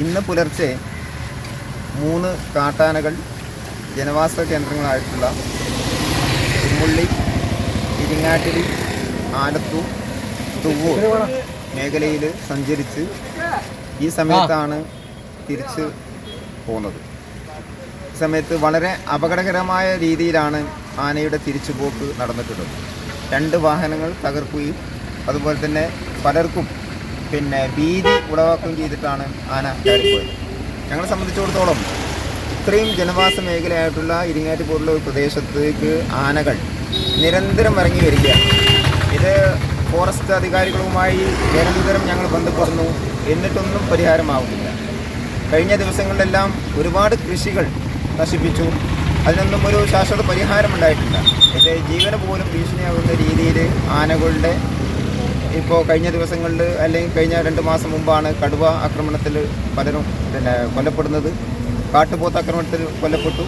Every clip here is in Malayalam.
ഇന്ന് പുലർച്ചെ മൂന്ന് കാട്ടാനകൾ ജനവാസ കേന്ദ്രങ്ങളായിട്ടുള്ള ഉമ്മുള്ളി ഇരിങ്ങാട്ടിരി ആലത്തൂർ തുവൂർ മേഖലയിൽ സഞ്ചരിച്ച് ഈ സമയത്താണ് തിരിച്ച് പോകുന്നത് സമയത്ത് വളരെ അപകടകരമായ രീതിയിലാണ് ആനയുടെ തിരിച്ചുപോക്ക് നടന്നിട്ടുള്ളത്. രണ്ട് വാഹനങ്ങൾ തകർക്കുകയും അതുപോലെ തന്നെ പലർക്കും പിന്നെ ഭീതി ഉളവാക്കുകയും ചെയ്തിട്ടാണ് ആന കയറിപ്പോയത്. ഞങ്ങളെ സംബന്ധിച്ചിടത്തോളം ഇത്രയും ജനവാസ മേഖലയായിട്ടുള്ള ഇരിങ്ങാറ്റ് പോലുള്ള ഒരു പ്രദേശത്തേക്ക് ആനകൾ നിരന്തരം ഇറങ്ങി വരികയാണ്. ഇത് ഫോറസ്റ്റ് അധികാരികളുമായി നിരന്തരം ഞങ്ങൾ ബന്ധപ്പെടുന്നു. എന്നിട്ടൊന്നും പരിഹാരമാവുന്നില്ല. കഴിഞ്ഞ ദിവസങ്ങളിലെല്ലാം ഒരുപാട് കൃഷികൾ നശിപ്പിച്ചു. അതിനൊന്നും ഒരു ശാശ്വത പരിഹാരമുണ്ടായിട്ടില്ല ഇത് ജീവന് പോലും ഭീഷണിയാകുന്ന രീതിയിൽ ആനകളുടെ ഇപ്പോൾ കഴിഞ്ഞ ദിവസങ്ങളിൽ അല്ലെങ്കിൽ കഴിഞ്ഞ രണ്ട് മാസം മുമ്പാണ് കടുവ ആക്രമണത്തിൽ പലരും പിന്നെ കൊല്ലപ്പെടുന്നത്. കാട്ടുപോത്ത് ആക്രമണത്തിൽ കൊല്ലപ്പെട്ടു.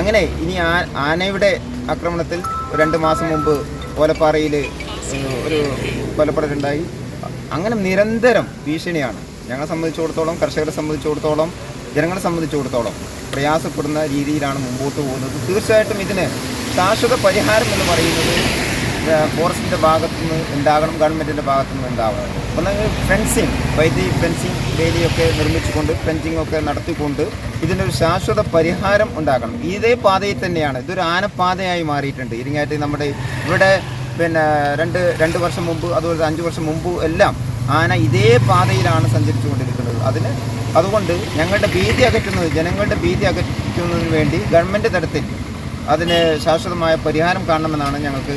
അങ്ങനെ ഇനി ആ ആനയുടെ ആക്രമണത്തിൽ രണ്ട് മാസം മുമ്പ് ഓലപ്പാറയിൽ ഒരു കൊലപ്പെടലുണ്ടായി. അങ്ങനെ നിരന്തരം ഭീഷണിയാണ്. ഞങ്ങളെ സംബന്ധിച്ചിടത്തോളം കർഷകരെ സംബന്ധിച്ചിടത്തോളം ജനങ്ങളെ സംബന്ധിച്ചിടത്തോളം പ്രയാസപ്പെടുന്ന രീതിയിലാണ് മുമ്പോട്ട് പോകുന്നത്. തീർച്ചയായിട്ടും ഇതിന് ശാശ്വത പരിഹാരം എന്ന് പറയുന്നത് ഫോറസ്റ്റിന്റെ ഭാഗത്തു നിന്ന് ഉണ്ടാകണം ഗവൺമെന്റിന്റെ ഭാഗത്തു നിന്ന് ഉണ്ടാവണം. ഒന്നെങ്കിൽ ഫെൻസിങ് വൈദ്യുതി ഫെൻസിങ് വേലിയൊക്കെ നിർമ്മിച്ചുകൊണ്ട് ഫെൻസിങ് ഒക്കെ നടത്തിക്കൊണ്ട് ഇതിനൊരു ശാശ്വത പരിഹാരം ഉണ്ടാക്കണം ഇതേ പാതയിൽ തന്നെയാണ് ഇതൊരു ആനപ്പാതയായി മാറിയിട്ടുണ്ട്. ഇരിങ്ങാറ്റ് നമ്മുടെ ഇവിടെ പിന്നെ രണ്ട് രണ്ട് വർഷം മുമ്പ് അതുപോലെ അഞ്ച് വർഷം മുമ്പ് എല്ലാം ആന ഇതേ പാതയിലാണ് സഞ്ചരിച്ചു കൊണ്ടിരിക്കുന്നത് അതിന് അതുകൊണ്ട് ഞങ്ങളുടെ ഭീതി അകറ്റുന്നത് ജനങ്ങളുടെ ഭീതി അകറ്റുന്നതിന് വേണ്ടി ഗവൺമെന്റ് തലത്തിൽ അതിന് ശാശ്വതമായ പരിഹാരം കാണണമെന്നാണ് ഞങ്ങൾക്ക്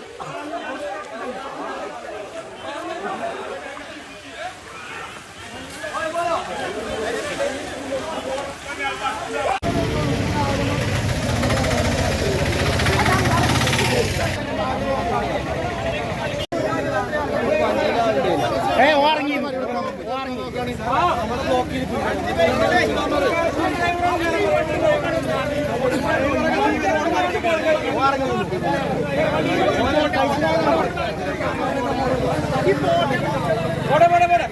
போட போட போட போட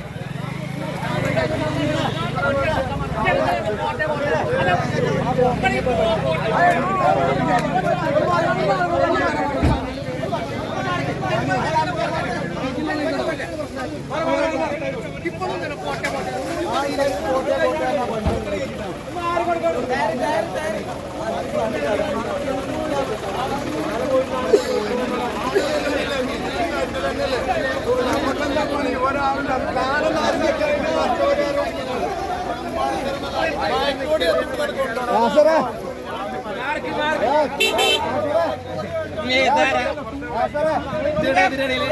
ആസറേ. ആസറേ. ഇതിനിടയിൽ.